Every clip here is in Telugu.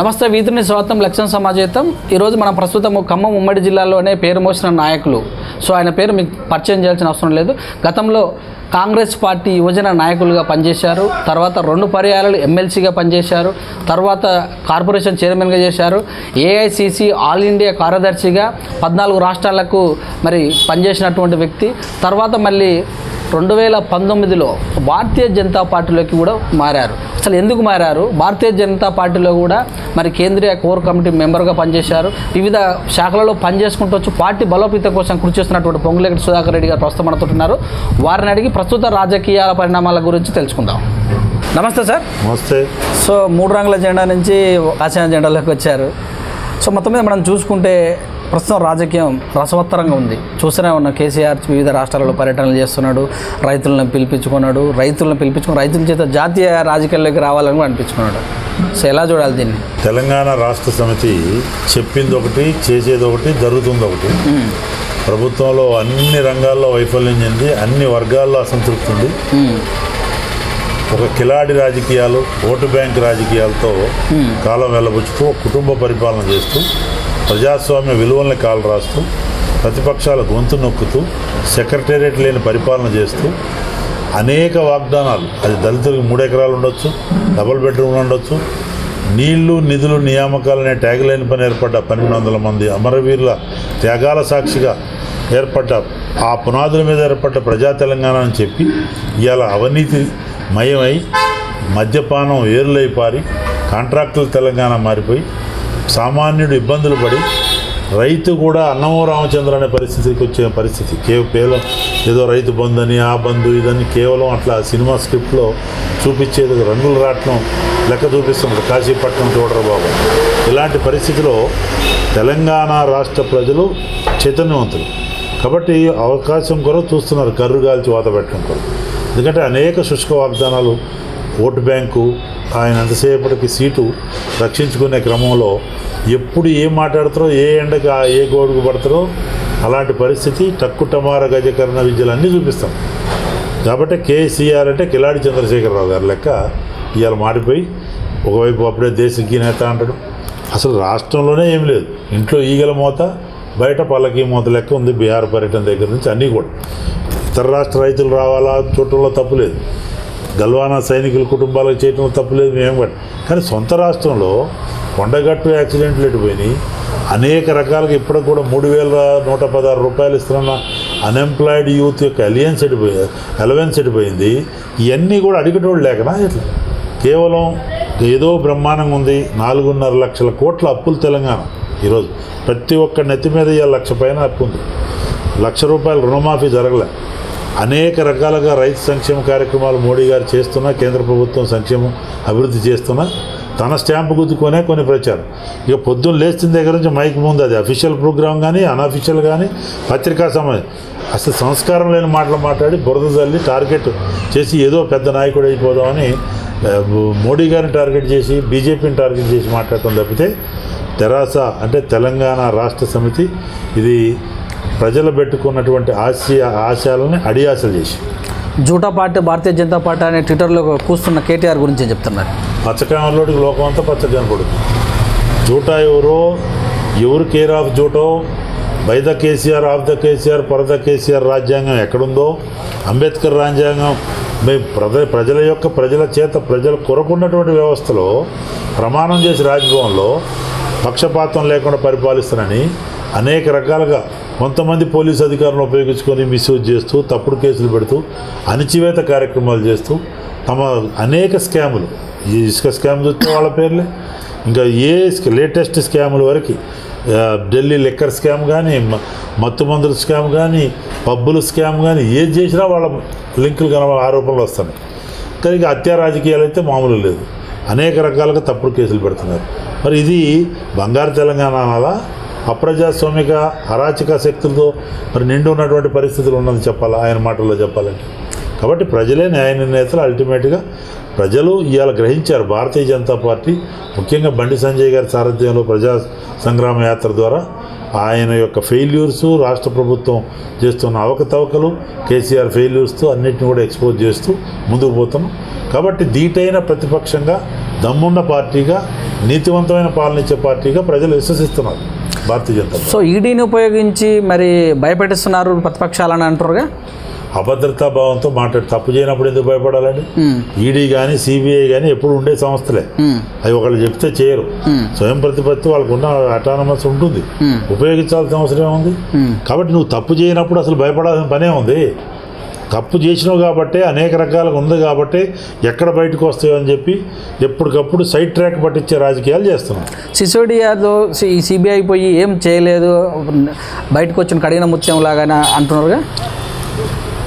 నమస్తే వీధుని స్వాతం లక్ష్యం సమాజేతం. ఈరోజు మనం ప్రస్తుతం ఖమ్మం ఉమ్మడి జిల్లాలోనే పేరు మోసిన నాయకులు. సో ఆయన పేరు మీకు పరిచయం చేయాల్సిన అవసరం లేదు. గతంలో కాంగ్రెస్ పార్టీ యువజన నాయకులుగా పనిచేశారు. తర్వాత రెండు పర్యాయాలు ఎమ్మెల్సీగా పనిచేశారు. తర్వాత కార్పొరేషన్ చైర్మన్గా చేశారు. ఏఐసిసి ఆల్ ఇండియా కార్యదర్శిగా పద్నాలుగు రాష్ట్రాలకు మరి పనిచేసినటువంటి వ్యక్తి. తర్వాత మళ్ళీ రెండు వేల పంతొమ్మిదిలో భారతీయ జనతా పార్టీలోకి కూడా మారారు. అసలు ఎందుకు మారారు? భారతీయ జనతా పార్టీలో కూడా మరి కేంద్రీయ కోర్ కమిటీ మెంబర్గా పనిచేశారు. వివిధ శాఖలలో పనిచేసుకుంటూ వచ్చి పార్టీ బలోపేతం కోసం కృషి చేస్తున్నటువంటి పొంగులేటి సుధాకర్ రెడ్డి గారు ప్రస్తుతం మనతో ఉన్నారు. వారిని అడిగి ప్రస్తుత రాజకీయాల పరిణామాల గురించి తెలుసుకుందాం. నమస్తే సార్. నమస్తే. సో మూడు రంగుల జెండా నుంచి కాషాయ జెండాలోకి వచ్చారు. సో మొత్తం మీద మనం చూసుకుంటే ప్రస్తుతం రాజకీయం రసవత్తరంగా ఉంది. చూస్తూనే ఉన్న కేసీఆర్ వివిధ రాష్ట్రాలలో పర్యటనలు చేస్తున్నాడు రైతులను పిలిపించుకున్నాడు రైతులను పిలిపించుకుని రైతుల చేత జాతీయ రాజకీయాల్లోకి రావాలని కూడా అనిపించుకున్నాడు. సో ఎలా చూడాలి దీన్ని? తెలంగాణ రాష్ట్ర సమితి చెప్పింది ఒకటి చేసేది ఒకటి జరుగుతుంది ఒకటి. ప్రభుత్వంలో అన్ని రంగాల్లో వైఫల్యం చెంది అన్ని వర్గాల్లో అసంతృప్తి ఉంది. ఒక కిలాడి రాజకీయాలు ఓటు బ్యాంక్ రాజకీయాలతో కాలం వెళ్ళబుచ్చుతూ కుటుంబ పరిపాలన చేస్తూ ప్రజాస్వామ్య విలువల్ని కాలు రాస్తూ ప్రతిపక్షాల గొంతు నొక్కుతూ సెక్రటేరియట్ లేని పరిపాలన చేస్తూ అనేక వాగ్దానాలు అది దళితులకు మూడు ఎకరాలు ఉండొచ్చు డబుల్ బెడ్రూమ్లు ఉండొచ్చు నీళ్ళు నిధులు నియామకాలనే ట్యాగ్ లైన్ పని ఏర్పడ్డ పన్నెండు వందల మంది అమరవీరుల త్యాగాల సాక్షిగా ఏర్పడ్డ ఆ పునాదుల మీద ఏర్పడ్డ ప్రజా తెలంగాణ అని చెప్పి ఇవాళ అవినీతి మయమై మద్యపానం ఏరులై పారి కాంట్రాక్టుల తెలంగాణ మారిపోయి సామాన్యుడు ఇబ్బందులు పడి రైతు కూడా అన్నమో రామచంద్ర అనే పరిస్థితికి వచ్చే పరిస్థితి. కేవలం ఏదో రైతు బంధు అని ఆ బంధు ఇదని కేవలం అట్లా సినిమా స్క్రిప్ట్లో చూపించేది రంగులు రాట్నం లెక్క చూపిస్తున్నాడు కాశీపట్నం చూడరు బాబు. ఇలాంటి పరిస్థితిలో తెలంగాణ రాష్ట్ర ప్రజలు చైతన్యవంతులు. కాబట్టి అవకాశం కొరకు చూస్తున్నారు కర్రు గాల్చి వాత పెట్టడం కొరకు. ఎందుకంటే అనేక శుష్క వాగ్దానాలు ఓటు బ్యాంకు ఆయన ఎంతసేపటికి సీటు రక్షించుకునే క్రమంలో ఎప్పుడు ఏం మాట్లాడతారో ఏ ఎండకు ఏ గోడుకు పడతారో అలాంటి పరిస్థితి టక్కు టమార గజకరణ విద్యలు అన్నీ చూపిస్తాం. కాబట్టి కేసీఆర్ అంటే కిలాడి చంద్రశేఖరరావు గారి లెక్క ఇవాళ మాడిపోయి ఒకవైపు అప్పుడే దేశకి నేత అంటాడు. అసలు రాష్ట్రంలోనే ఏం లేదు. ఇంట్లో ఈగల మోత బయట పల్లకి మూత లెక్క ఉంది. బీహార్ పర్యటన దగ్గర నుంచి అన్నీ కూడా. ఇతర రాష్ట్ర రైతులు రావాలా? చూడటంలో తప్పు లేదు. గల్వానా సైనికుల కుటుంబాలకు చేయటం తప్పులేదు మేము కానీ సొంత రాష్ట్రంలో కొండగట్టు యాక్సిడెంట్లు ఎడిపోయినాయి అనేక రకాలుగా ఇప్పటికి కూడా మూడు వేల నూట పదహారు రూపాయలు ఇస్తున్న అన్ఎంప్లాయిడ్ యూత్ యొక్క అలియన్స్ ఎడిపోయి అలవెన్స్ ఎడిపోయింది ఇవన్నీ కూడా అడిగేటోళ్ళు లేకనా ఇట్లా? కేవలం ఏదో బ్రహ్మాండంగా ఉంది నాలుగున్నర లక్షల కోట్ల అప్పులు తెలంగాణ ఈరోజు. ప్రతి ఒక్క నెత్తి మీద ఇవాళ లక్ష పైన అప్పు ఉంది లక్ష రూపాయల రుణమాఫీ జరగలే. అనేక రకాలుగా రైతు సంక్షేమ కార్యక్రమాలు మోడీ గారు చేస్తున్నా కేంద్ర ప్రభుత్వం సంక్షేమం అభివృద్ధి చేస్తున్నా తన స్టాంపు గుద్దుకొనే కొన్ని ప్రచారం. ఇక పొద్దున్న లేచిన దగ్గర నుంచి మైక్ ముందు అది అఫీషియల్ ప్రోగ్రామ్ కానీ అన్అఫీషియల్ కానీ పత్రికా సమాజం అసలు సంస్కారం లేని మాటలు మాట్లాడి బురద తల్లి టార్గెట్ చేసి ఏదో పెద్ద నాయకుడు అయిపోదామని మోడీ గారిని టార్గెట్ చేసి బీజేపీని టార్గెట్ చేసి మాట్లాడటం తప్పితే తెరాస అంటే తెలంగాణ రాష్ట్ర సమితి ఇది ప్రజలు పెట్టుకున్నటువంటి ఆశయ ఆశయాలని అడియాసలు చేసి. జూటా పార్టీ భారతీయ జనతా పార్టీ అనే ట్విట్టర్లో కూస్తున్న కేటీఆర్ గురించి చెప్తున్నారు. పచ్చకామలోడికి లోకం అంతా పచ్చ కనపడుతుంది జూటా ఎవరో? ఎవరు care of జూటో? By the KCR of the KCR for the KCR రాజ్యాంగం ఎక్కడుందో? అంబేద్కర్ రాజ్యాంగం మీ ప్రజ ప్రజల యొక్క ప్రజల చేత ప్రజల కొరకున్నటువంటి వ్యవస్థలో ప్రమాణం చేసి రాజ్భవన్లో పక్షపాతం లేకుండా పరిపాలిస్తానని అనేక రకాలుగా కొంతమంది పోలీసు అధికారులను ఉపయోగించుకొని మిస్యూజ్ చేస్తూ తప్పుడు కేసులు పెడుతూ అణిచివేత కార్యక్రమాలు చేస్తూ తమ అనేక స్కాములు. ఈ ఇసుక స్కామ్ చూస్తే వాళ్ళ పేర్లే. ఇంకా ఏ లేటెస్ట్ స్కాముల వరకు ఢిల్లీ లిక్కర్ స్కామ్ కానీ మత్తు మందుల స్కామ్ కానీ పబ్బుల స్కామ్ కానీ ఏది చేసినా వాళ్ళ లింకులు కనబడ ఆరోపణలు వస్తున్నాయి. కానీ ఇక హత్యా రాజకీయాలు అయితే మామూలు లేదు. అనేక రకాలుగా తప్పుడు కేసులు పెడుతున్నారు. మరి ఇది బంగారు తెలంగాణ అనాలా? అప్రజాస్వామిక అరాచక శక్తులతో మరి నిండి ఉన్నటువంటి పరిస్థితులు ఉన్నది చెప్పాలి? ఆయన మాటల్లో చెప్పాలంటే. కాబట్టి ప్రజలే న్యాయ నిర్ణేతలు అల్టిమేట్గా ప్రజలు ఇవాళ గ్రహించారు. భారతీయ జనతా పార్టీ ముఖ్యంగా బండి సంజయ్ గారి సారథ్యంలో ప్రజా సంగ్రామ యాత్ర ద్వారా ఆయన యొక్క ఫెయిల్యూర్స్ రాష్ట్ర ప్రభుత్వం చేస్తున్న అవకతవకలు కేసీఆర్ ఫెయిల్యూర్స్తో అన్నిటిని కూడా ఎక్స్పోజ్ చేస్తూ ముందుకు పోతున్నాం. కాబట్టి దీటైన ప్రతిపక్షంగా దమ్మున్న పార్టీగా నీతివంతమైన పాలనిచ్చే పార్టీగా ప్రజలు విశ్వసిస్తున్నారు. భారతీయ జనతా సో ఈడీని ఉపయోగించి మరి భయపెట్టిస్తున్నారు ప్రతిపక్షాలని అంటారుగా? అభద్రతా భావంతో మాట్లాడి తప్పు చేయనప్పుడు ఎందుకు భయపడాలండి? ఈడీ కానీ సిబిఐ కానీ ఎప్పుడు ఉండే సంస్థలే. అవి ఒకళ్ళు చెప్తే చేయరు. స్వయం ప్రతిపత్తి వాళ్ళకు ఉన్న అటానమస్ ఉంటుంది ఉపయోగించాల్సిన అవసరం ఉంది ఉమ్. కాబట్టి నువ్వు తప్పు చేయనప్పుడు అసలు భయపడాల్సిన పనే ఉంది. తప్పు చేసినావు కాబట్టి అనేక రకాలుగా ఉంది కాబట్టి ఎక్కడ బయటకు వస్తాయో అని చెప్పి ఎప్పటికప్పుడు సైడ్ ట్రాక్ పట్టించే రాజకీయాలు చేస్తున్నాం. సిసోడియాలో ఈ సిబిఐ పోయి ఏం చేయలేదు బయటకు వచ్చిన కడిగిన ముత్యం లాగానే అంటున్నారుగా?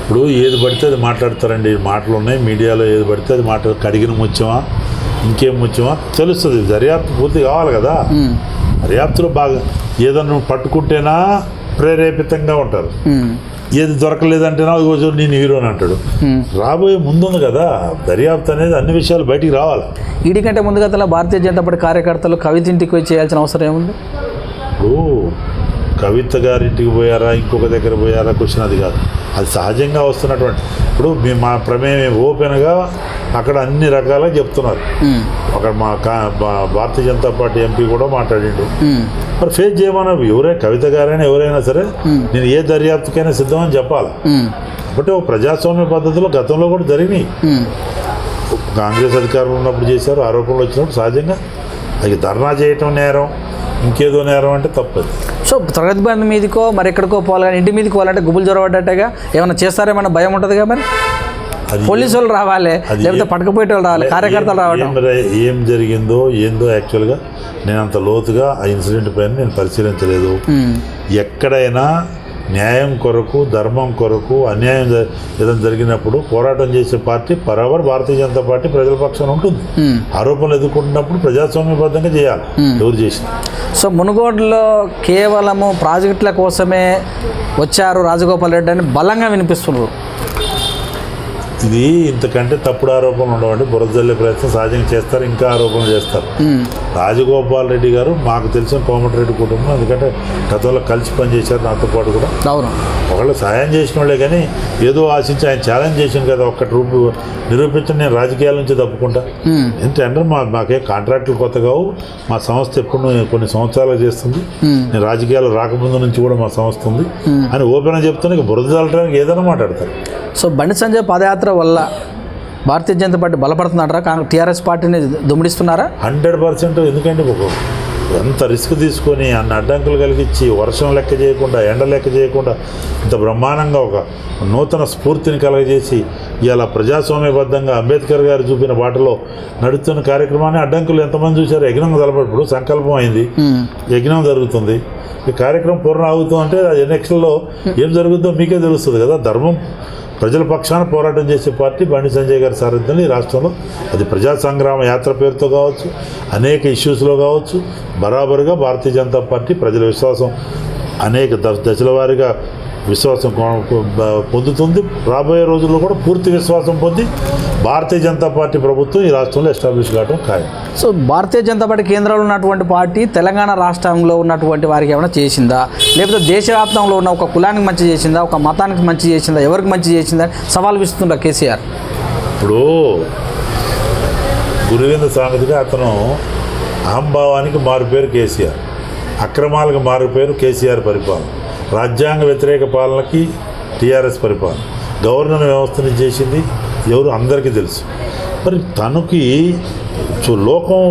ఇప్పుడు ఏది పడితే అది మాట్లాడతారండి. మాటలు ఉన్నాయి మీడియాలో ఏది పడితే అది మాట్లాడు కడిగిన ముత్యమా ఇంకేం ముత్యమా? తెలుస్తుంది దర్యాప్తు పూర్తి కావాలి కదా. దర్యాప్తులో బాగా ఏదన్నా పట్టుకుంటేనా ప్రేరేపితంగా ఉంటారు. ఏది దొరకలేదంటేనా "ఇదిగో చూడు నేను హీరో అని అంటాడు. రాబోయే ముందుంది కదా దర్యాప్తు అనేది అన్ని విషయాలు బయటికి రావాలి. ఈడీ కంటే ముందుగా తల భారతీయ జనతా పార్టీ కార్యకర్తలు కవిత ఇంటికి పోయి చేయాల్సిన అవసరం ఏముంది? ఇప్పుడు కవిత గారింటికి పోయారా ఇంకొక దగ్గర పోయారా క్వశ్చన్ అది కాదు. అది సహజంగా వస్తున్నటువంటి ఇప్పుడు మీ మా ప్రమేయం ఓపెన్గా అక్కడ అన్ని రకాలుగా చెప్తున్నారు. అక్కడ మా భారతీయ జనతా పార్టీ ఎంపీ కూడా మాట్లాడిండు. మరి ఫేస్ చేయమన్నా ఎవరైనా కవిత గారైనా ఎవరైనా సరే నేను ఏ దర్యాప్తుకైనా సిద్ధమని చెప్పాలి. అంటే ఒక ప్రజాస్వామ్య పద్ధతిలో గతంలో కూడా జరిగినాయి. కాంగ్రెస్ అధికారులు ఉన్నప్పుడు చేశారు ఆరోపణలు వచ్చినప్పుడు సహజంగా. అది ధర్నా చేయటం నేరం ఇంకేదో నేరం అంటే తప్పదు. సో తరగతి బంధు మీదకో మరి ఎక్కడికో పోవాలి కానీ ఇంటి మీదకి పోవాలంటే గుబులు జ్వరపడ్డట్టుగా ఏమైనా చేస్తారేమన్నా భయం ఉంటుందిగా మరి? పోలీసు వాళ్ళు రావాలి లేకపోతే పట్టుకుపోయే వాళ్ళు రావాలి కార్యకర్తలు రావడం ఏం జరిగిందో ఏందో యాక్చువల్గా నేను అంత లోతుగా ఆ ఇన్సిడెంట్ పైన నేను పరిశీలించలేదు. ఎక్కడైనా న్యాయం కొరకు ధర్మం కొరకు అన్యాయం ఏదైనా జరిగినప్పుడు పోరాటం చేసే పార్టీ బరాబర్ భారతీయ జనతా పార్టీ ప్రజల పక్షాన ఉంటుంది. ఆరోపణలు ఎదుర్కొంటున్నప్పుడు ప్రజాస్వామ్యబద్ధంగా చేయాలి. ఎవరు చేసిన. సో మునుగోడులో కేవలము ప్రాజెక్టుల కోసమే వచ్చారు రాజగోపాల్ రెడ్డి అని బలంగా వినిపిస్తున్నారు. ఇది ఇంతకంటే తప్పుడు ఆరోపణలు ఉండవండి. బురదల్లే ప్రయత్నం సహజంగా చేస్తారు. ఇంకా ఆరోపణలు చేస్తారు. రాజగోపాల్ రెడ్డి గారు మాకు తెలిసిన కోమటిరెడ్డి కుటుంబం ఎందుకంటే గతంలో కలిసి పనిచేశారు నాతో పాటు కూడా. అవును. ఒకళ్ళు సాయం చేసిన వాళ్ళే కానీ ఏదో ఆశించి ఆయన ఛాలెంజ్ చేసింది కదా ఒక్కటి రూపు నిరూపించండి నేను రాజకీయాల నుంచి తప్పుకుంటా. ఏంటంటే మా మాకే కాంట్రాక్టులు కొత్త కావు. మా సంస్థ ఎప్పుడు కొన్ని సంవత్సరాలు చేస్తుంది. నేను రాజకీయాలు రాకముందు నుంచి కూడా మా సంస్థ ఉంది. అని ఓపెన్గా చెప్తున్నా ఇక బురద చల్లడానికి ఏదైనా మాట్లాడతారు. సో బండి సంజయ్ పాదయాత్ర వల్ల భారతీయ జనతా పార్టీ బలపడుతుందంటారా? కాంగ్రెస్ టీఆర్ఎస్ పార్టీని దుమిడిస్తున్నారా హండ్రెడ్ పర్సెంట్ ఎందుకంటే ఎంత రిస్క్ తీసుకొని అన్ని అడ్డంకులు కలిగించి వర్షం లెక్క చేయకుండా ఎండ లెక్క చేయకుండా ఇంత బ్రహ్మాండంగా ఒక నూతన స్ఫూర్తిని కలగజేసి ఇలా ప్రజాస్వామ్యబద్ధంగా అంబేద్కర్ గారు చూపిన బాటలో నడుస్తున్న కార్యక్రమాన్ని అడ్డంకులు ఎంతమంది చూశారు? యజ్ఞం తలపడు సంకల్పం అయింది. యజ్ఞం జరుగుతుంది. ఈ కార్యక్రమం పూర్ణ అవుతుంది అంటే అది ఎలక్షన్లో ఏం జరుగుతుందో మీకే తెలుస్తుంది కదా ధర్మం. ప్రజల పక్షాన పోరాటం చేసే పార్టీ బండి సంజయ్ గారి సారథ్యంలో ఈ రాష్ట్రంలో. అది ప్రజా సంగ్రామ యాత్ర పేరుతో కావచ్చు అనేక ఇష్యూస్లో కావచ్చు బరాబరుగా భారతీయ జనతా పార్టీ ప్రజల విశ్వాసం అనేక దశల వారీగా విశ్వాసం పొందుతుంది. రాబోయే రోజుల్లో కూడా పూర్తి విశ్వాసం పొంది భారతీయ జనతా పార్టీ ప్రభుత్వం ఈ రాష్ట్రంలో ఎస్టాబ్లిష్ కావడం ఖాయం. సో భారతీయ జనతా పార్టీ కేంద్రంలో ఉన్నటువంటి పార్టీ తెలంగాణ రాష్ట్రంలో ఉన్నటువంటి వారికి ఏమైనా చేసిందా? లేకపోతే దేశవ్యాప్తంలో ఉన్న ఒక కులానికి మంచి చేసిందా? ఒక మతానికి మంచి చేసిందా? ఎవరికి మంచి చేసిందా? సవాల్ విస్తుందా కేసీఆర్. ఇప్పుడు గురువింద సామెతగా అతను అహంభావానికి మారు పేరు కేసీఆర్. అక్రమాలకు మారిపోయారు కేసీఆర్ పరిపాలన. రాజ్యాంగ వ్యతిరేక పాలనకి టీఆర్ఎస్ పరిపాలన. గవర్నర్ వ్యవస్థని చేసింది ఎవరు? అందరికీ తెలుసు. మరి తనకి లోకం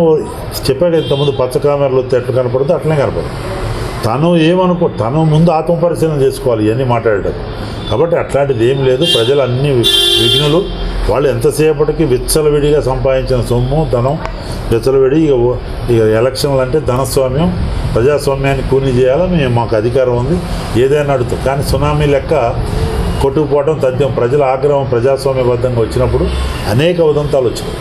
చెప్పాడు ఇంతకుముందు పచ్చ కామెరలు వస్తే ఎట్లా కనపడదు అట్లనే కనపడదు. తను ఏమనుకో తను ముందు ఆత్మపరిశీలన చేసుకోవాలి ఇవన్నీ మాట్లాడటం కాబట్టి అట్లాంటిది ఏం లేదు. ప్రజలు అన్ని విఘ్నులు. వాళ్ళు ఎంతసేపటికి విచ్చలవిడిగా సంపాదించిన సొమ్ము ధనం విచ్చలవిడి ఇక ఓ- ఇక ఎలక్షన్లు అంటే ధనస్వామ్యం ప్రజాస్వామ్యాన్ని కూలీ చేయాలో? మేము మాకు అధికారం ఉంది. ఏదైనా అడుగుతాం. కానీ సునామీ లెక్క కొట్టుకుపోవడం తథ్యం. ప్రజల ఆగ్రహం ప్రజాస్వామ్యబద్ధంగా వచ్చినప్పుడు అనేక ఉదంతాలు వచ్చినాయి.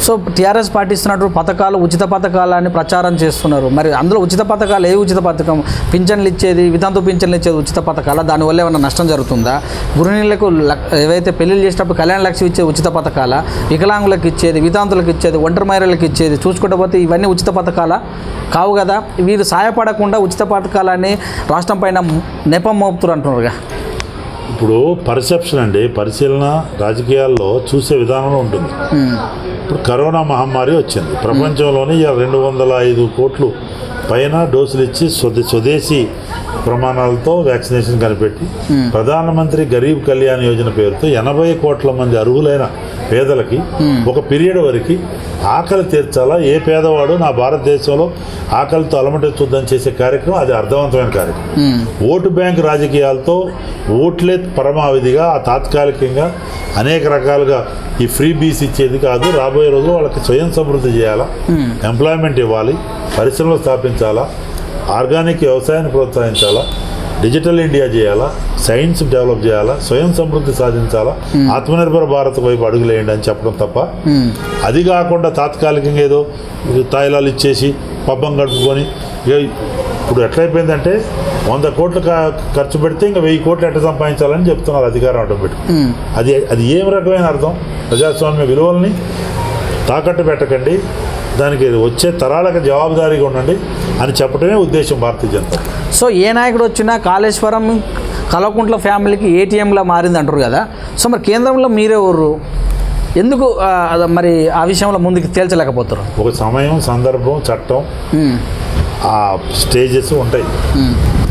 సో టీఆర్ఎస్ పార్టీ ఇస్తున్నటువంటి పథకాలు ఉచిత పథకాలని ప్రచారం చేస్తున్నారు. మరి అందులో ఉచిత పథకాలు ఏ ఉచిత పథకం? పింఛన్లు ఇచ్చేది వితంతు పింఛన్లు ఇచ్చేది ఉచిత పథకాల? దానివల్ల ఏమైనా నష్టం జరుగుతుందా? గృహిణులకు లక్- ఏవైతే పెళ్ళిళ్ళు చేసేటప్పుడు కళ్యాణ లక్ష్మి ఇచ్చే ఉచిత పథకాల? వికలాంగులకు ఇచ్చేది వితాంతులకు ఇచ్చేది ఒంటరి మహిళలకు ఇచ్చేది చూసుకుంటే పోతే ఇవన్నీ ఉచిత పథకాల? కావు కదా. వీరు సాయపడకుండా ఉచిత పథకాలని రాష్ట్రం పైన నెపం మోపుతున్నారు అంటున్నారుగా. ఇప్పుడు పర్సెప్షన్ అండి పరిశీలన రాజకీయాల్లో చూసే విధానంలో ఉంటుంది. ఇప్పుడు కరోనా మహమ్మారి వచ్చింది. ప్రపంచంలోనే ఇవాళ రెండు వందల ఐదు కోట్లు పైన డోసులు ఇచ్చి స్వదే స్వదేశీ ప్రమాణాలతో వ్యాక్సినేషన్ కనిపెట్టి ప్రధానమంత్రి గరీబ్ కళ్యాణ్ యోజన పేరుతో ఎనభై కోట్ల మంది అర్హులైన పేదలకి ఒక పీరియడ్ వరకు ఆకలి తీర్చాలా? ఏ పేదవాడు నా భారతదేశంలో ఆకలితో అలమటించొద్దని చేసే కార్యక్రమం అది అర్థవంతమైన కార్యక్రమం. ఓటు బ్యాంక్ రాజకీయాలతో ఓట్లే పరమావధిగా ఆ తాత్కాలికంగా అనేక రకాలుగా ఈ ఫ్రీ బీస్ ఇచ్చేది కాదు. రాబోయే రోజుల్లో వాళ్ళకి స్వయం సమృద్ధి చేయాలా? ఎంప్లాయ్మెంట్ ఇవ్వాలి. పరిశ్రమలు స్థాపించాలా? ఆర్గానిక్ వ్యవసాయాన్ని ప్రోత్సహించాలా? డిజిటల్ ఇండియా చేయాలా? సైన్స్ డెవలప్ చేయాలా? స్వయం సమృద్ధి సాధించాలా? ఆత్మనిర్భర భారత్ వైపు అడుగులేయండి అని చెప్పడం తప్ప అది కాకుండా తాత్కాలికంగా ఏదో తాయిలాలు ఇచ్చేసి పబ్బం గడుపుకొని ఇప్పుడు ఎట్లయిపోయిందంటే వంద కోట్లు ఖర్చు పెడితే ఇంకా వెయ్యి కోట్లు ఎట్లా సంపాదించాలని చెప్తున్నారు అధికారం అడ్డం పెట్టి ఉమ్. అది అది ఏం రకమైన అర్థం? ప్రజాస్వామ్య విలువల్ని తాకట్టు పెట్టకండి. దానికి వచ్చే తరాలకు జవాబుదారీగా ఉండండి అని చెప్పడమే ఉద్దేశం భారతీయ జనతా. సో ఏ నాయకుడు వచ్చినా కాళేశ్వరం కలకుంట్ల ఫ్యామిలీకి ఏటీఎంలా మారింది అంటారు కదా. సో మరి కేంద్రంలో మీరే ఊరు. ఎందుకు మరి ఆ విషయంలో ముందుకు తేల్చలేకపోతారు? ఒక సమయం సందర్భం చట్టం ఆ స్టేజెస్ ఉంటాయి.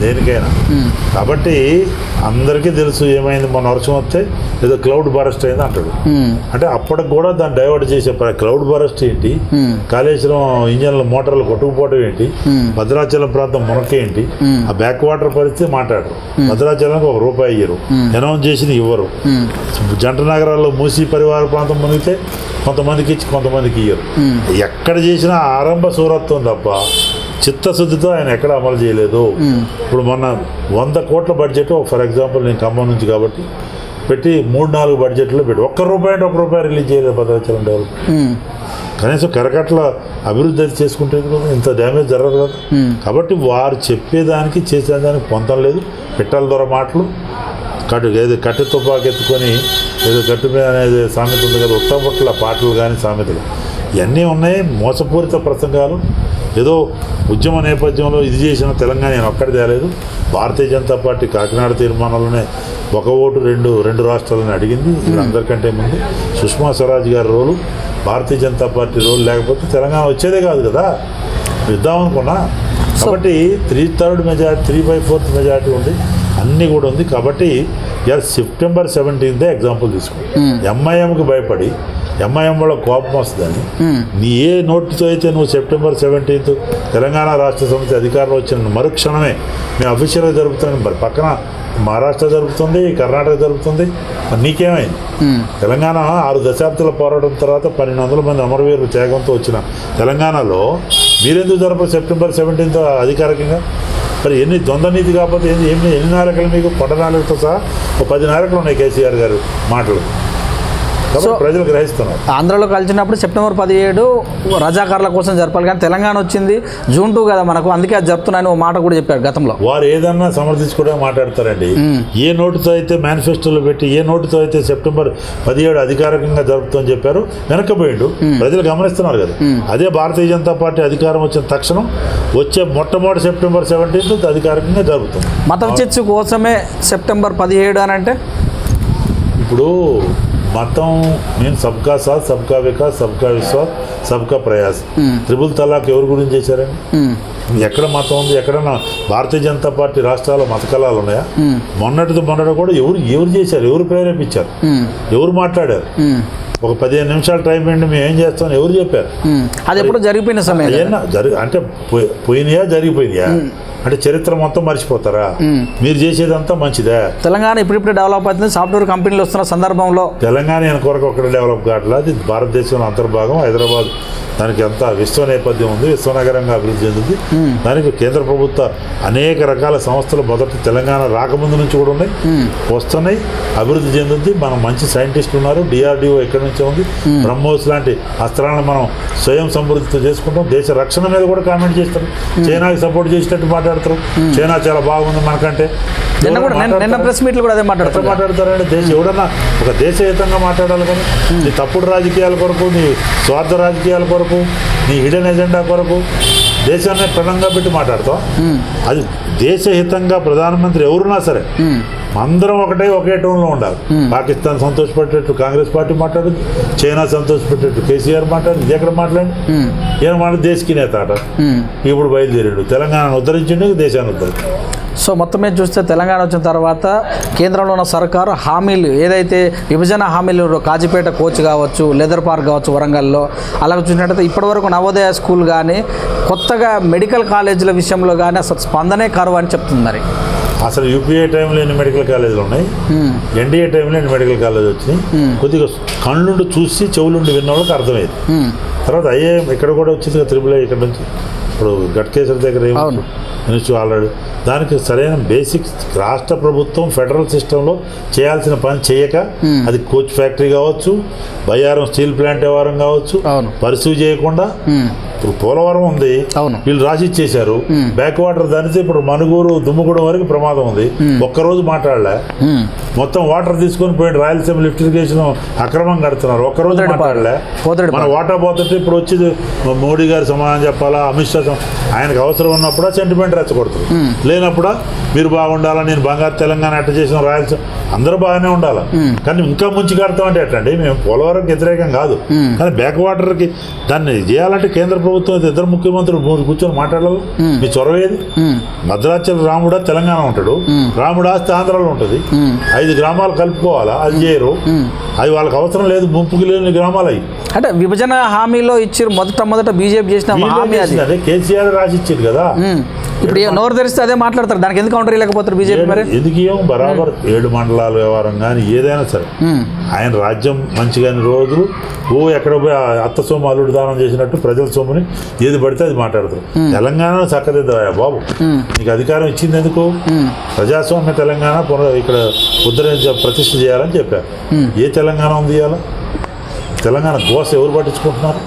దేనికైనా. ఉమ్, కాబట్టి అందరికీ తెలుసు ఏమైంది మొన్న వర్షం వస్తే ఏదో క్లౌడ్ బరస్ట్ అయింది అంటాడు. ఉమ్, అంటే అప్పటికి కూడా దాన్ని డైవర్ట్ చేసే క్లౌడ్ బరస్ట్ ఏంటి? ఉమ్, కాళేశ్వరం ఇంజన్ల మోటార్లు కొట్టుకుపోవడం ఏంటి? Hmm. భద్రాచలం ప్రాంతం మునకేంటి Hmm. ఆ బ్యాక్ వాటర్ పరిస్థితి మాట్లాడరు. భద్రాచలంకి ఒక రూపాయి ఇయ్యరు. అనౌన్స్ చేసింది ఇవ్వరు. జంట నగరాల్లో మూసి పరివార ప్రాంతం మునిగితే కొంతమందికి ఇచ్చి కొంతమందికి ఇయ్యరు. Hmm. ఎక్కడ చేసినా ఆరంభ సూరత్వం తప్ప చిత్తశుద్ధితో ఆయన ఎక్కడ అమలు చేయలేదు. ఇప్పుడు మొన్న వంద కోట్ల బడ్జెట్ ఫర్ ఎగ్జాంపుల్ నేను ఖమ్మం నుంచి కాబట్టి పెట్టి మూడు నాలుగు బడ్జెట్లో పెట్టి ఒక్క రూపాయి అంటే ఒక రూపాయి రిలీజ్ చేయలేదు భద్రాచలం డెవలప్ కనీసం కరకట్ల అభివృద్ధి అయితే చేసుకుంటేది కదా ఇంత డ్యామేజ్ జరగదు కదా. కాబట్టి వారు చెప్పేదానికి చేసేదానికి పొంతం లేదు. పెట్టాల ద్వారా మాటలు కట్టు ఏదో కట్టె తుపాకు ఎత్తుకొని ఏదో గట్టు మీద అనేది సామెత ఉంది కదా ఉత్తపుట్ల పాటలు కానీ సామెతలు. ఇవన్నీ ఉన్నాయి మోసపూరిత ప్రసంగాలు. ఏదో ఉద్యమ నేపథ్యంలో ఇది చేసిన తెలంగాణ నేను ఒక్కడి తేలేదు. భారతీయ జనతా పార్టీ కాకినాడ తీర్మానంలోనే ఒక ఓటు రెండు రెండు రాష్ట్రాలని అడిగింది. వీళ్ళందరికంటే ముందు సుష్మా స్వరాజ్ గారి role Bharatiya Janata party role లేకపోతే తెలంగాణ వచ్చేదే కాదు కదా. ఇద్దామనుకున్నా కాబట్టి three third majority three by fourth majority ఉంది. అన్నీ కూడా ఉంది. కాబట్టి సెప్టెంబర్ సెవెంటీన్తే ఎగ్జాంపుల్ తీసుకో Hmm. ఎంఐఎంకి భయపడి ఎంఐఎం వాళ్ళ కోపం వస్తుందని నీ ఏ నోటుతో అయితే నువ్వు సెప్టెంబర్ సెవెంటీన్త్ తెలంగాణ రాష్ట్ర సమితి అధికారంలో వచ్చిన మరుక్షణమే మేము అఫీషియల్గా జరుపుతున్నాం మరి పక్కన మహారాష్ట్ర జరుపుతుంది కర్ణాటక జరుపుతుంది. మరి నీకేమైంది? తెలంగాణ ఆరు దశాబ్దాల పోరాటం తర్వాత పన్నెండు వందల మంది అమరవీరులు త్యాగంతో వచ్చిన తెలంగాణలో మీరెందుకు జరపరు సెప్టెంబర్ సెవెంటీన్త్ అధికారికంగా? మరి ఎన్ని ద్వంద్వ నీతి కాకపోతే ఎన్ని ఎన్ని నాలుకలు మీకు? కొండ నాలుగుతో సహా ఒక పది నాలుకలు ఉన్నాయి కేసీఆర్ గారు మాటలు. సో- ప్రజలు గ్రహిస్తున్నారు. ఆంధ్రలో కలిసినప్పుడు సెప్టెంబర్ పదిహేడు రజాకారుల కోసం జరపాలి. కానీ తెలంగాణ వచ్చింది జూన్ టూ కదా మనకు. అందుకే అది జరుపుతున్నాయని ఓ మాట కూడా చెప్పారు గతంలో. వారు ఏదన్నా సమర్థించుకోవడానికి మాట్లాడతారండి. ఏ నోటుతో అయితే మేనిఫెస్టోలో పెట్టి ఏ నోటుతో అయితే సెప్టెంబర్ పదిహేడు అధికారికంగా జరుపుతుందని చెప్పారు వెనక్కిపోయిండు ప్రజలు గమనిస్తున్నారు కదా. అదే భారతీయ జనతా పార్టీ అధికారం వచ్చిన తక్షణం వచ్చే మొట్టమొదటి సెప్టెంబర్ సెవెంటీన్త్ అధికారికంగా జరుగుతుంది మత విచ్ఛిచ్చు కోసమే సెప్టెంబర్ పదిహేడు అని అంటే? ఇప్పుడు మతం నేను సబ్కా సాత్ సబ్కా వికాస్ సబ్కా విశ్వాస్ సబ్కా ప్రయాస్. మ్మ్. త్రిబుల్ తలాక్ ఎవరి గురించి చేశారండి? ఉమ్, ఎక్కడ మతం ఉంది? ఎక్కడన్నా భారతీయ జనతా పార్టీ రాష్ట్రాల్లో మత కళాలు ఉన్నాయా? ఉమ్, మొన్నటిది మొన్నటి కూడా ఎవరు ఎవరు చేశారు? ఎవరు ప్రేరేపించారు? ఎవరు మాట్లాడారు? ఒక పదిహేను నిమిషాలు టైం ఏంటి మేము ఏం చేస్తాం ఎవరు చెప్పారు. అది ఎప్పుడో జరిగిపోయిన సమయం అంటే పోయి- పోయినాయా? జరిగిపోయినాయా? అంటే చరిత్ర మొత్తం మర్చిపోతారా. మీరు చేసేదంతా మంచిదే. తెలంగాణ ఇప్పుడిప్పుడే డెవలప్ అవుతుంది. సాఫ్ట్వేర్ కంపెనీలు వస్తున్న సందర్భంలో. తెలంగాణ కొరకు ఒకటి డెవలప్ కావట్లేదు అది భారతదేశంలో అంతర్భాగం. హైదరాబాద్ దానికి ఎంత విశ్వ నేపథ్యం ఉంది విశ్వనగరంగా అభివృద్ధి చెందింది. దానికి కేంద్ర ప్రభుత్వ అనేక రకాల సంస్థలు మొదటి తెలంగాణ రాకముందు నుంచి కూడా ఉన్నాయి. వస్తున్నాయి అభివృద్ధి చెందుద్ది మనం మంచి సైంటిస్టులు ఉన్నారు. డిఆర్డిఓ ఎక్కడి నుంచే ఉంది. బ్రహ్మోస్ లాంటి అస్త్రాలను మనం స్వయం సమృద్ధితో చేసుకుంటాం. దేశ రక్షణ మీద కూడా కామెంట్ చేస్తారు. చైనాకి సపోర్ట్ చేసేటట్టు మాట్లాడతారు. చైనా చాలా బాగుంది మనకంటే. నిన్న కూడా నిన్న- నిన్న మాట్లాడతారా? ప్రెస్ మీట్లు కూడా అదే ఎట్లా మాట్లాడుతున్నారు మాట్లాడతారండి దేశ ఎవడన్నా ఒక దేశహితంగా మాట్లాడాలి కానీ నీ తప్పుడు రాజకీయాల కొరకు నీ స్వార్థ రాజకీయాల కొరకు నీ హిడెన్ ఎజెండా కొరకు దేశాన్ని ప్రణంగా పెట్టి మాట్లాడతాం. అది దేశహితంగా ప్రధానమంత్రి ఎవరున్నా సరే అందరం ఒకటే ఒకే టోన్లో ఉండాలి. పాకిస్తాన్ సంతోషపెట్టేట్టు కాంగ్రెస్ పార్టీ మాట్లాడింది చైనా సంతోషపెట్టేట్టు కేసీఆర్ మాట్లాడింది ఇది ఎక్కడ మాట్లాడి ఈయన మాట దేశకి నేత అట ఇప్పుడు బయలుదేరాడు. తెలంగాణను ఉద్ధరించిండు దేశాన్ని ఉద్ధరించిండు. సో మొత్తం మీద చూస్తే తెలంగాణ వచ్చిన తర్వాత కేంద్రంలో ఉన్న సర్కారు హామీలు ఏదైతే విభజన హామీలు కాజీపేట కోచ్ కావచ్చు లెదర్ పార్క్ కావచ్చు వరంగల్లో అలా చూసినట్టయితే ఇప్పటివరకు నవోదయ స్కూల్ కానీ కొత్తగా మెడికల్ కాలేజీల విషయంలో కానీ అసలు స్పందనే కరువు అని చెప్తుంది మరి. అసలు యూపీఐ టైంలో ఎన్ని మెడికల్ కాలేజీలు ఉన్నాయి? ఎన్డీఏ టైంలో ఎన్ని మెడికల్ కాలేజ్ వచ్చినాయి? కొద్దిగా కళ్ళుండి చూసి చెవులుండి విన్న వాళ్ళకి అర్థమైంది. తర్వాత అయ్యే ఇక్కడ కూడా వచ్చింది త్రిపుల్ ఇక్కడ నుంచి. ఇప్పుడు గట్కేశ్వర దగ్గర అవును. ఏమొచ్చు ఆల్రెడీ దానికి సరైన బేసిక్స్ రాష్ట్ర ప్రభుత్వం ఫెడరల్ సిస్టంలో చేయాల్సిన పని చేయక అది కోచ్ ఫ్యాక్టరీ కావచ్చు బయ్యారం స్టీల్ ప్లాంట్ వ్యవహారం కావచ్చు అవును. పరిశీలి చేయకుండా ఇప్పుడు పోలవరం ఉంది అవును. వీళ్ళు రాసి ఇచ్చేశారు. బ్యాక్ వాటర్ దానితో ఇప్పుడు మనుగూరు దుమ్ముగూడెం వరకు ప్రమాదం ఉంది. ఒక్కరోజు మాట్లాడలే. మొత్తం వాటర్ తీసుకొని పోయి రాయలసీమ లిఫ్ట్ ఇరిగేషన్ అక్రమం కడుతున్నారు. ఒక్కరోజు మాట్లాడలే. మన వాటర్ పోతుంటే ఇప్పుడు వచ్చి మోడీ గారు సమాధానం చెప్పాలా అమిత్ షా ఆయనకు అవసరం ఉన్నప్పుడా సెంటిమెంట్ రెచ్చగొడుతుంది. లేనప్పుడా మీరు బాగుండాలా నేను బంగారు తెలంగాణ అట్ట చేసిన రాయలసీమ అందరూ బాగానే ఉండాలి? కానీ ఇంకా ముంచి కడతాం అంటే ఎట్టండి మేము పోలవరం వ్యతిరేకం కాదు. కానీ బ్యాక్ వాటర్కి దాన్ని చేయాలంటే కేంద్ర ప్రభుత్వం ఇద్దరు ముఖ్యమంత్రులు మూడు కూర్చొని మాట్లాడాలి? మీ చొరవ ఏది? భద్రాచల రాముడా తెలంగాణ ఉంటాడు. రాముడు ఆస్తి ఆంధ్రాలో ఉంటుంది. ఐదు గ్రామాలు కలుపుకోవాలా? అది చేయరు. అది వాళ్ళకి అవసరం లేదు ముంపుకి లేని గ్రామాలు అవి. అంటే విభజన హామీలో ఇచ్చారు మొదట మొదట బీజేపీ చేసిన హామీ అది. కేసీఆర్ కదా. ఇప్పుడు నోరు తెరిస్తే అదే మాట్లాడతారు. దానికి ఎందుకు కౌంటర్ లేకపోతారు బీజేపీ మరి? ఎందుకు ఏం బరాబర్ ఏడు మండలాల వ్యవహారం కానీ ఏదైనా సరే. ఉమ్. ఆయన రాజ్యం మంచిగాని రోజులు ఓ ఎక్కడ పోయి అత్త సొమ్ము అల్లుడు దానం చేసినట్టు ప్రజల సొమ్ముని ఏది పడితే అది మాట్లాడతారు. తెలంగాణ చక్కదిద్దవా బాబు? నీకు అధికారం ఇచ్చింది ఎందుకు? ప్రజాస్వామ్య తెలంగాణ పునః ఇక్కడ ఉద్ధరించ ప్రతిష్ఠ చేయాలని చెప్పారు. ఏ తెలంగాణ ఉంది ఇవాళ? తెలంగాణ గోస ఎవరు పట్టించుకుంటున్నారు?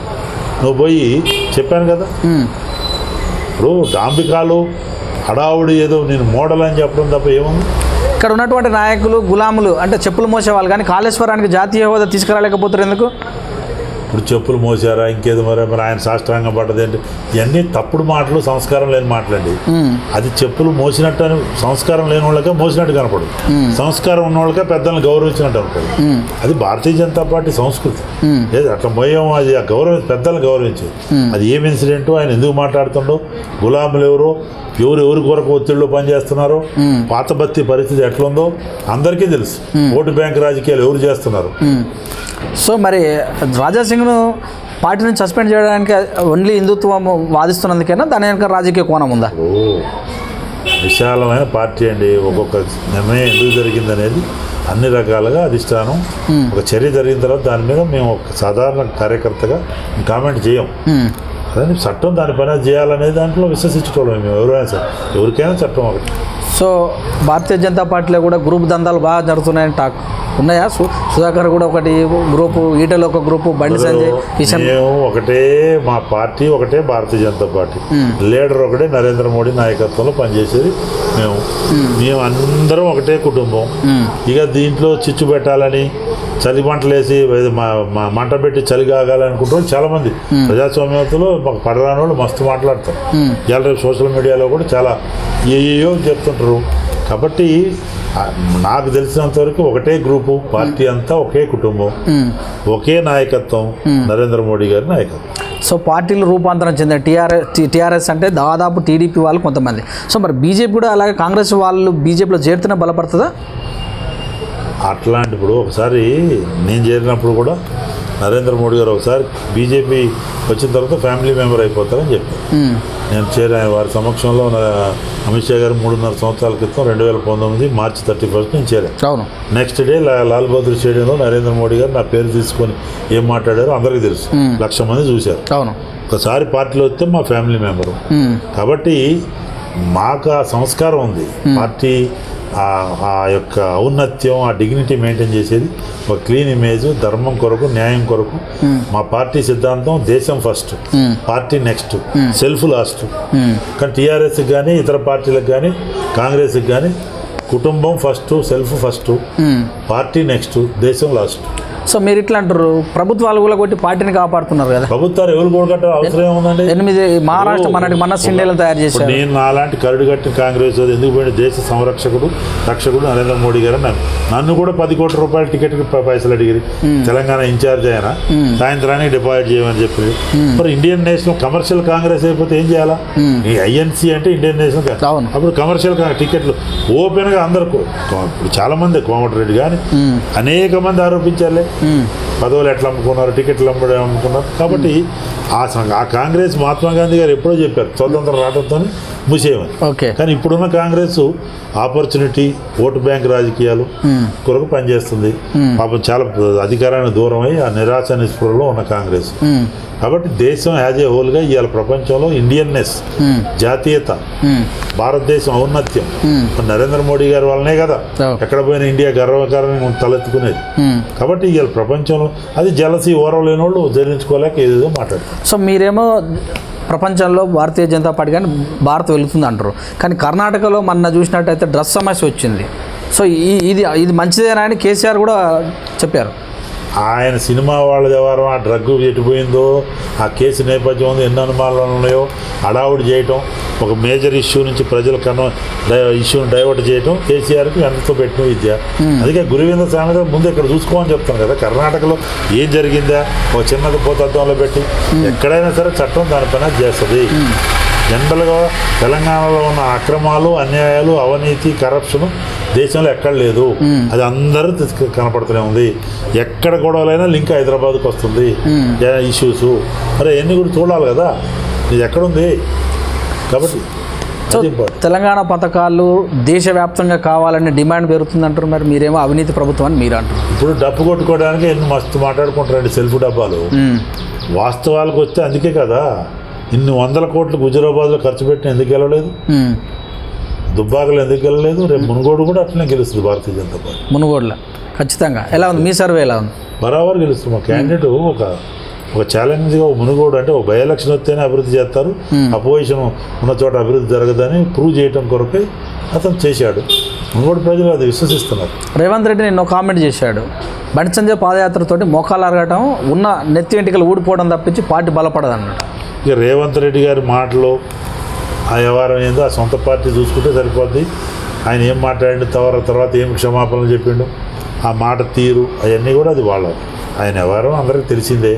నువ్వు పోయి చెప్పాను కదా. ఇప్పుడు డాంబికాలు హడావుడి ఏదో నేను మోడల్ అని చెప్పడం తప్ప ఏముంది? ఇక్కడ ఉన్నటువంటి నాయకులు గులాములు అంటే చెప్పులు మోసేవాళ్ళు కానీ కాళేశ్వరానికి జాతీయ హోదా తీసుకురాలేకపోతారు ఎందుకు? ఇప్పుడు చెప్పులు మోసారా ఇంకేదో మరి మరి ఆయన సాష్టాంగం పడ్డదేంటి? ఇవన్నీ తప్పుడు మాటలు సంస్కారం లేని మాటలండి. అది చెప్పులు మోసినట్టు అని సంస్కారం లేని వాళ్ళకే మోసినట్టు కనపడదు. సంస్కారం ఉన్న వాళ్ళకే పెద్దలను గౌరవించినట్టు అనుకోదు అది భారతీయ జనతా పార్టీ సంస్కృతి. ఏది అట్లా మోయం అది ఆ గౌరవం పెద్దలను గౌరవించేది అది ఏం ఇన్సిడెంట్? ఆయన ఎందుకు మాట్లాడుతుండో? గులాములు ఎవరు? ఎవరు ఎవరి కొరకు ఒత్తిడిలో పనిచేస్తున్నారో? పాత బత్తి పరిస్థితి ఎట్లుందో? అందరికీ తెలుసు. ఓటు బ్యాంక్ రాజకీయాలు ఎవరు చేస్తున్నారు? సో మరి రాజా సింగ్ను పార్టీ నుంచి సస్పెండ్ చేయడానికి ఓన్లీ హిందుత్వం వాదిస్తున్నందుకైనా? దాని వెనక రాజకీయ కోణం ఉందా? విశాలమైన పార్టీ అండి. ఒక్కొక్క నిర్ణయం ఎందుకు జరిగింది అనేది అన్ని రకాలుగా అధిష్టానం ఒక చర్య జరిగిన తర్వాత దాని మీద మేము ఒక సాధారణ కార్యకర్తగా కామెంట్ చేయం. అదే చట్టం దాని పని చేయాలనేది దాంట్లో విశ్వసించుకోవడం మేము. ఎవరైనా సరే ఎవరికైనా చట్టం ఒకటి. సో భారతీయ జనతా పార్టీలో కూడా గ్రూప్ దందాలు బాగా జరుగుతున్నాయని టాక్. ఉన్నాయా? సు సుధాకర్ కూడా ఒకటి గ్రూపు ఈటలో ఒక గ్రూపు బండి సంజయ్ కిషన్. ఒకటే మా పార్టీ ఒకటే భారతీయ జనతా పార్టీ. లీడర్ ఒకటే నరేంద్ర మోడీ నాయకత్వంలో పనిచేసేది మేము. మేము. అందరం ఒకటే కుటుంబం. ఇక దీంట్లో చిచ్చు పెట్టాలని చలి మంటలు వేసి ఏదో మా మా మంట పెట్టి చలి కాగాలనుకుంటే చాలా మంది ప్రజాస్వామ్యతలో మాకు పడరాని వాళ్ళు మస్తు మాట్లాడతారు. రేపు సోషల్ మీడియాలో కూడా చాలా ఏయో చెప్తుంటారు. కాబట్టి నాకు తెలిసినంత వరకు ఒకటే గ్రూపు పార్టీ అంతా ఒకే కుటుంబం ఒకే నాయకత్వం నరేంద్ర మోడీ గారి నాయకత్వం. సో పార్టీలు రూపాంతరం చెందిన టీఆర్ఎస్ టీఆర్ఎస్ అంటే దాదాపు టీడీపీ వాళ్ళు కొంతమంది. సో మరి బీజేపీ కూడా అలాగే కాంగ్రెస్ వాళ్ళు బీజేపీలో చేరుతూనే బలపడుతుందా? అట్లాంటి ఇప్పుడు ఒకసారి నేను చేరినప్పుడు కూడా నరేంద్ర మోడీ గారు ఒకసారి బీజేపీ వచ్చిన తర్వాత ఫ్యామిలీ మెంబర్ అయిపోతారని చెప్పారు. నేను చేరా వారి సమక్షంలో నా అమిత్ షా గారు మూడున్నర సంవత్సరాల క్రితం రెండు వేల పంతొమ్మిది మార్చి థర్టీ ఫస్ట్ నేను చేరాను. అవును. నెక్స్ట్ డే లాల్ బహదూర్ స్టేడియంలో నరేంద్ర మోడీ గారు నా పేరు తీసుకొని ఏం మాట్లాడారో అందరికీ తెలుసు. లక్ష మంది చూశారు. అవును. ఒకసారి పార్టీలో వస్తే మా ఫ్యామిలీ మెంబరు. కాబట్టి మాకు ఆ సంస్కారం ఉంది. పార్టీ ఆ- యొక్క ఔన్నత్యం ఆ డిగ్నిటీ మెయింటైన్ చేసేది ఒక క్లీన్ ఇమేజ్ ధర్మం కొరకు న్యాయం కొరకు. మా పార్టీ సిద్ధాంతం దేశం first party next self last. కానీ టీఆర్ఎస్కి కానీ ఇతర పార్టీలకు కానీ కాంగ్రెస్కి కానీ కుటుంబం first self first. Party next దేశం లాస్ట్ సో మీరు ఇట్లా అంటారు ప్రభుత్వాలు కూడా కొట్టి పార్టీని కాపాడుతున్నారు కదా. ప్రభుత్వాలు ఎవరు కూడగట్ట అవసరం ఏముందండి? ఎనిమిది మహారాష్ట్ర మనకి మన సిండేలు తయారు చేశారు. నేను నాలాంటి కరుడు కట్టిన కాంగ్రెస్ ఎందుకు పోయిన దేశ సంరక్షకుడు రక్షకుడు నరేంద్ర మోడీ గారు నన్ను నన్ను కూడా పది కోట్ల రూపాయల టికెట్కి ప- పైసలు అడిగిరి. తెలంగాణ ఇన్ఛార్జ్ ఆయన. సాయంత్రానికి డిపాజిట్ చేయమని చెప్పి మరి ఇండియన్ నేషనల్ కమర్షియల్ కాంగ్రెస్ అయిపోతే ఏం చేయాలా? ఈ ఐఎన్సీ అంటే ఇండియన్ నేషనల్ అవును. అప్పుడు కమర్షియల్ టికెట్లు ఓపెన్గా కో- ఇప్పుడు చాలా మంది కోమటిరెడ్డి కానీ అనేక మంది ఆరోపించాలే పదవులు ఎట్లా అమ్ముకున్నారు టికెట్లు అమ్ముడు అమ్ముకున్నారు. కాబట్టి ఆ ఆ కాంగ్రెస్ మహాత్మా గాంధీ గారు ఎప్పుడో చెప్పారు స్వతంత్రం రావడంతో మూసేయమని ఓకే. కానీ ఇప్పుడున్న కాంగ్రెస్ ఆపర్చునిటీ ఓటు బ్యాంక్ రాజకీయాలు కొరకు పనిచేస్తుంది. పాపం చాలా అధికారానికి దూరం అయి ఆ నిరాశ నిస్పృహలో ఉన్న కాంగ్రెస్. కాబట్టి దేశం యాజ్ ఏ హోల్గా ఇవాళ ప్రపంచంలో ఇండియన్నెస్ జాతీయత భారతదేశం ఔన్నత్యం. నరేంద్ర మోడీ గారి వల్లనే కదా. ఎక్కడ పోయిన ఇండియా గర్వకారంగా తలెత్తుకునేది. కాబట్టి ఇవాళ ప్రపంచంలో అది జలసి ఓరవలేని వాళ్ళు జరించుకోలేక ఏదేదో మాట్లాడతారు సో మీరేమో ప్రపంచంలో భారతీయ జనతా పార్టీ కానీ భారత్ వెళుతుంది అంటారు. కానీ కర్ణాటకలో మొన్న చూసినట్టయితే డ్రస్ సమస్య వచ్చింది. సో ఈ ఇది ఇది మంచిదేనా అని కేసీఆర్ కూడా చెప్పారు. ఆయన సినిమా వాళ్ళ వ్యవహారం ఆ డ్రగ్ ఎటుపోయిందో ఆ కేసు నేపథ్యం ఉంది ఎన్ని అనుమానాలు ఉన్నాయో అడావుడి చేయటం ఒక మేజర్ ఇష్యూ నుంచి ప్రజల కన్నా ఇష్యూని డైవర్ట్ చేయటం కేసీఆర్కి ఎంతో పెట్టిన విద్య. అందుకే గురువింద సామెత ముందు ఇక్కడ చూసుకోమని చెప్తాను కదా కర్ణాటకలో ఏం జరిగిందా? ఒక చిన్నది పోతత్వంలో పెట్టి ఎక్కడైనా సరే చట్టం దానిపైన చేస్తుంది. జనరల్గా తెలంగాణలో ఉన్న అక్రమాలు అన్యాయాలు అవినీతి కరప్షన్ దేశంలో ఎక్కడ లేదు. అది అందరూ కనపడుతూనే ఉంది. ఎక్కడ గొడవలైనా లింక్ హైదరాబాద్కి వస్తుంది. ఇష్యూస్. మరి ఎన్ని కూడా చూడాలి కదా? ఇది ఎక్కడుంది? కాబట్టి. తెలంగాణ పథకాలు దేశవ్యాప్తంగా కావాలని డిమాండ్ పెరుగుతుందంటారు మరి మీరేమో అవినీతి ప్రభుత్వం అని మీరు అంటారు ఇప్పుడు డబ్బు కొట్టుకోవడానికి ఎన్ని మస్తు మాట్లాడుకుంటారండి సెల్ఫ్ డబ్బాలు. వాస్తవాలకు వస్తే అందుకే కదా. ఇన్ని వందల కోట్లు గుజరాబాద్లో ఖర్చు పెట్టిన ఎందుకు గెలవలేదు? దుబ్బాకలు ఎందుకు గెలవలేదు? రేపు మునుగోడు కూడా అట్లనే గెలుస్తుంది భారతీయ జనతా పార్టీ. మునుగోడులో. ఖచ్చితంగా. ఎలా ఉంది? మీ సర్వే ఎలా ఉంది? బరాబర్ గెలుస్తుంది. మా క్యాండిడేట్ ఒక ఒక ఛాలెంజ్గా మునుగోడు అంటే ఒక బై ఎలక్షన్ వస్తేనే అభివృద్ధి చేస్తారు. అపోజిషన్ ఉన్న చోట అభివృద్ధి జరగదని ప్రూవ్ చేయడం కొరకై అతను చేశాడు. మునుగోడు ప్రజలు అది విశ్వసిస్తున్నారు. రేవంత్ రెడ్డి నిన్న కామెంట్ చేశాడు. బండి సంజయ్ పాదయాత్రతోటి మోకాలు అరగటం ఉన్న నెత్తి వెంట్రుకలు ఊడిపోవడం తప్పించి పార్టీ బలపడదు అన్నాడు ఇక రేవంత్ రెడ్డి గారి మాటలు ఆ వ్యవహారం ఏందో ఆ సొంత పార్టీ చూసుకుంటే సరిపోద్ది. ఆయన ఏం మాట్లాడిండు తవర తర్వాత ఏం క్షమాపణలు చెప్పిండు ఆ మాట తీరు అవన్నీ కూడా అది వాళ్ళ ఆయన వ్యవహారం అందరికీ తెలిసిందే.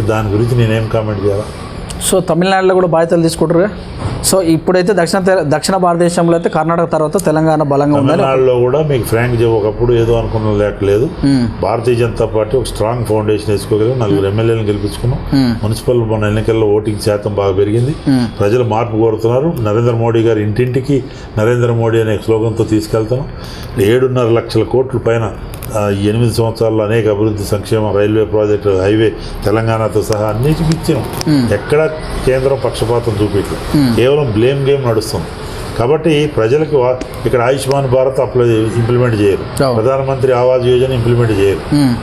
దాని గురించి నేనేం కామెంట్ చేయాలి? సో తమిళనాడులో కూడా బాధ్యతలు తీసుకుంటారు. సో ఇప్పుడైతే దక్షిణ దక్షిణ భారతదేశంలో అయితే కర్ణాటక తర్వాత తెలంగాణ బలంగా ఉందని తమిళనాడులో కూడా మీకు ఫ్రాంక్ ఒకప్పుడు ఏదో అనుకున్న లేక లేదు. మ్మ్. భారతీయ జనతా పార్టీ ఒక స్ట్రాంగ్ ఫౌండేషన్ వేసుకోగలిగి నలుగురు ఎమ్మెల్యేలను గెలిపించుకున్నాం. మున్సిపల్ మన ఎన్నికల్లో ఓటింగ్ శాతం బాగా పెరిగింది. ప్రజలు మార్పు కోరుతున్నారు. నరేంద్ర మోడీ గారు ఇంటింటికి నరేంద్ర మోడీ అనే స్లోగన్తో తీసుకెళ్తున్నాం. ఏడున్నర లక్షల కోట్ల పైన ఎనిమిది సంవత్సరాల్లో అనేక అభివృద్ధి సంక్షేమ రైల్వే ప్రాజెక్టు హైవే తెలంగాణతో సహా అన్నిటికీ ఇచ్చాం. ఎక్కడ కేంద్రం పక్షపాతం చూపించలేదు. కేవలం బ్లేమ్ గేమ్ నడుస్తుంది కాబట్టి ప్రజలకి ఇక్కడ ఆయుష్మాన్ భారత్ అప్లై ఇంప్లిమెంట్ చేయరు. ప్రధానమంత్రి ఆవాస్ యోజన ఇంప్లిమెంట్ చేయరు.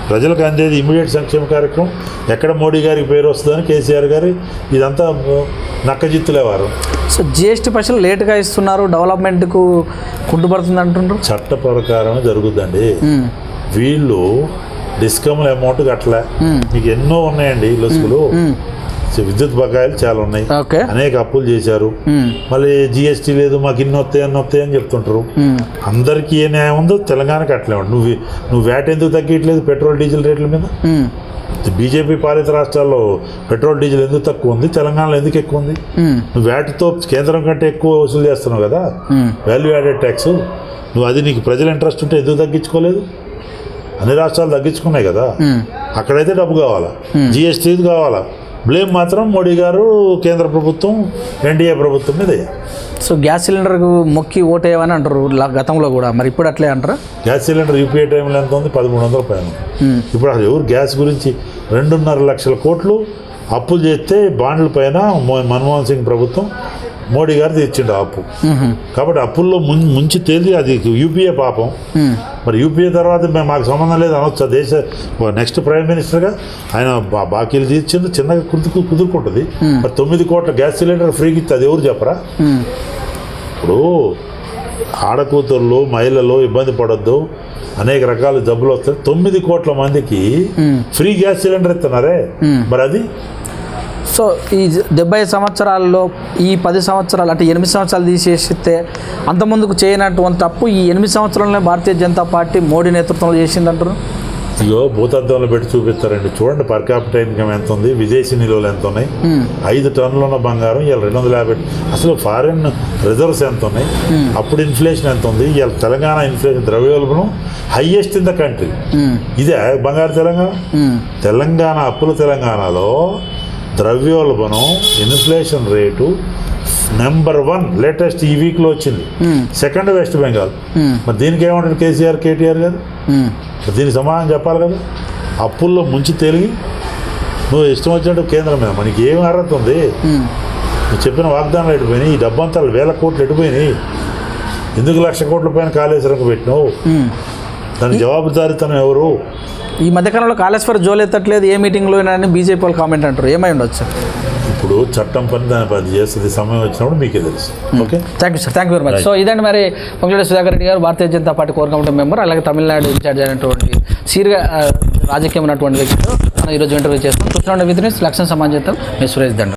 ప్రజలకు అందేది ఇమీడియట్ సంక్షేమ కార్యక్రమం. ఎక్కడ మోడీ గారికి పేరు వస్తుందని కేసీఆర్ గారి ఇదంతా నక్కజిత్తులేవారు సో జిఎస్టీ పైసలు లేటుగా ఇస్తున్నారు. డెవలప్మెంట్కు కుంటుపడుతుంది అంటుండ్రు. చట్ట ప్రకారం జరుగుద్దండి. వీళ్ళు డిస్కమ్ల అమౌంట్ కట్టలే. మీకు ఎన్నో ఉన్నాయండి లొసుగులు. విద్యుత్ బకాయిలు చాలా ఉన్నాయి. అనేక అప్పులు చేశారు. మళ్ళీ జిఎస్టీ లేదు మాకు ఇన్ని వస్తాయి అన్ని వస్తాయి అని చెప్తుంటారు. అందరికీ ఏ న్యాయం ఉందో తెలంగాణకి అట్లే ఉంటుంది నువ్వు నువ్వు వ్యాట్ ఎందుకు తగ్గట్లేదు పెట్రోల్ డీజిల్ రేట్ల మీద. బీజేపీ పాలిత రాష్ట్రాల్లో పెట్రోల్ డీజిల్ ఎందుకు తక్కువ ఉంది? తెలంగాణలో ఎందుకు ఎక్కువ ఉంది. నువ్వు వ్యాట్తో కేంద్రం కంటే ఎక్కువ వసూలు చేస్తున్నావు కదా. వాల్యూ యాడెడ్ ట్యాక్స్ నువ్వు అది నీకు ప్రజల ఇంట్రెస్ట్ ఉంటే ఎందుకు తగ్గించుకోలేదు? అన్ని రాష్ట్రాలు తగ్గించుకున్నాయి కదా. అక్కడైతే డబ్బు కావాలా? జిఎస్టీ కావాలా? బ్లేమ్ మాత్రం మోడీ గారు కేంద్ర ప్రభుత్వం ఎన్డీఏ ప్రభుత్వం మీద. సో గ్యాస్ సిలిండర్కు మొక్కి ఓటేయమని అంటారు గతంలో కూడా. మరి ఇప్పుడు అట్లే అంటారా? గ్యాస్ సిలిండర్ యూపీఐ టైంలో ఎంత ఉంది? పదమూడు వందల పైన. ఇప్పుడు అసలు ఎవరు గ్యాస్ గురించి రెండున్నర లక్షల కోట్లు అప్పులు చేస్తే బాండ్ల పైన మన్మోహన్ సింగ్ ప్రభుత్వం మోడీ గారు తెచ్చిండు అప్పు. కాబట్టి అప్పుల్లో ముం ముంచి తేలి అది యూపీఏ పాపం. మరి యూపీఏ తర్వాత మేము మాకు సంబంధం లేదు అనొచ్చు. దేశ నెక్స్ట్ ప్రైమ్ మినిస్టర్గా ఆయన బాకీలు తీర్చింది చిన్నగా కుదుకు కుదురుకుంటుంది. మరి తొమ్మిది కోట్ల గ్యాస్ సిలిండర్ ఫ్రీకి ఇస్తే అది ఎవరు చెప్పరా. ఇప్పుడు ఆడకూతుర్లు మహిళలు ఇబ్బంది పడొద్దు. అనేక రకాల జబ్బులు వస్తాయి. తొమ్మిది కోట్ల మందికి ఫ్రీ గ్యాస్ సిలిండర్ ఇస్తున్నారే. మరి అది సో ఈ డెబ్బై సంవత్సరాల్లో ఈ పది సంవత్సరాలు అంటే ఎనిమిది సంవత్సరాలు తీసేస్తే అంత ముందుకు చేయనటువంటి తప్పు ఈ ఎనిమిది సంవత్సరాలనే భారతీయ జనతా పార్టీ మోడీ నేతృత్వంలో చేసిందంటారు? ఇగో భూతద్దంలో పెట్టి చూపిస్తారండి. చూడండి పర్ క్యాపిటల్ ఇన్కమ్ ఎంత ఉంది విదేశీ నిల్వలు ఎంత ఉన్నాయి ఐదు టన్నులు ఉన్న బంగారం ఇవాళ రెండు వందల యాభై అసలు ఫారిన్ రిజర్వ్స్ ఎంత ఉన్నాయి అప్పుడు ఇన్ఫ్లేషన్ ఎంత ఉంది ఇవాళ తెలంగాణ ఇన్ఫ్లేషన్ ద్రవ్యోల్బణం హైయెస్ట్ ఇన్ ద కంట్రీ ఇదే బంగారు తెలంగాణ? తెలంగాణ అప్పుల తెలంగాణలో ద్రవ్యోల్బణం inflation rate number one latest ఈ వీక్లో వచ్చింది. సెకండ్ వెస్ట్ బెంగాల్. మరి దీనికి ఏమంటారు కేసీఆర్ కేటీఆర్ గారు? దీనికి సమాధానం చెప్పాలి కదా. అప్పుల్లో ముంచి తెలిగి నువ్వు ఇష్టం వచ్చినట్టు కేంద్రం మీద మనకి ఏం అర్హత ఉంది? నువ్వు చెప్పిన వాగ్దానాలు ఎడిపోయినాయి ఈ డబ్బంతా వేల కోట్లు ఎడిపోయినాయి ఎందుకు లక్ష కోట్ల పైన కాళేశ్వరంకు పెట్టినావు? దాని జవాబుదారీతనం ఎవరు? ఈ మధ్యకాలంలో కాళేశ్వర జోలెత్తట్లేదు ఏ మీటింగ్లో అని బీజేపీ వాళ్ళు కామెంట్ అంటారు. ఏమై ఉండొచ్చు? ఇప్పుడు చట్టం పని దాని పని చేస్తుంది సమయం వచ్చినప్పుడు మీకే తెలుసు. Okay. Thank you sir thank you very much so ఇదండి మరి పొంగులేటి సుధాకర్ రెడ్డి గారు Bharatiya Janata party core committee member అలాగే తమిళనాడు ఇన్ఛార్జ్ అయినటువంటి సీరియా రాజకీయం ఉన్నటువంటి వ్యక్తితో మనం ఈరోజు ఇంటర్వ్యూ చేస్తాం చూస్తున్నాండి విత్ లక్ష్యం సమాజం మీ సురేష్ దండ.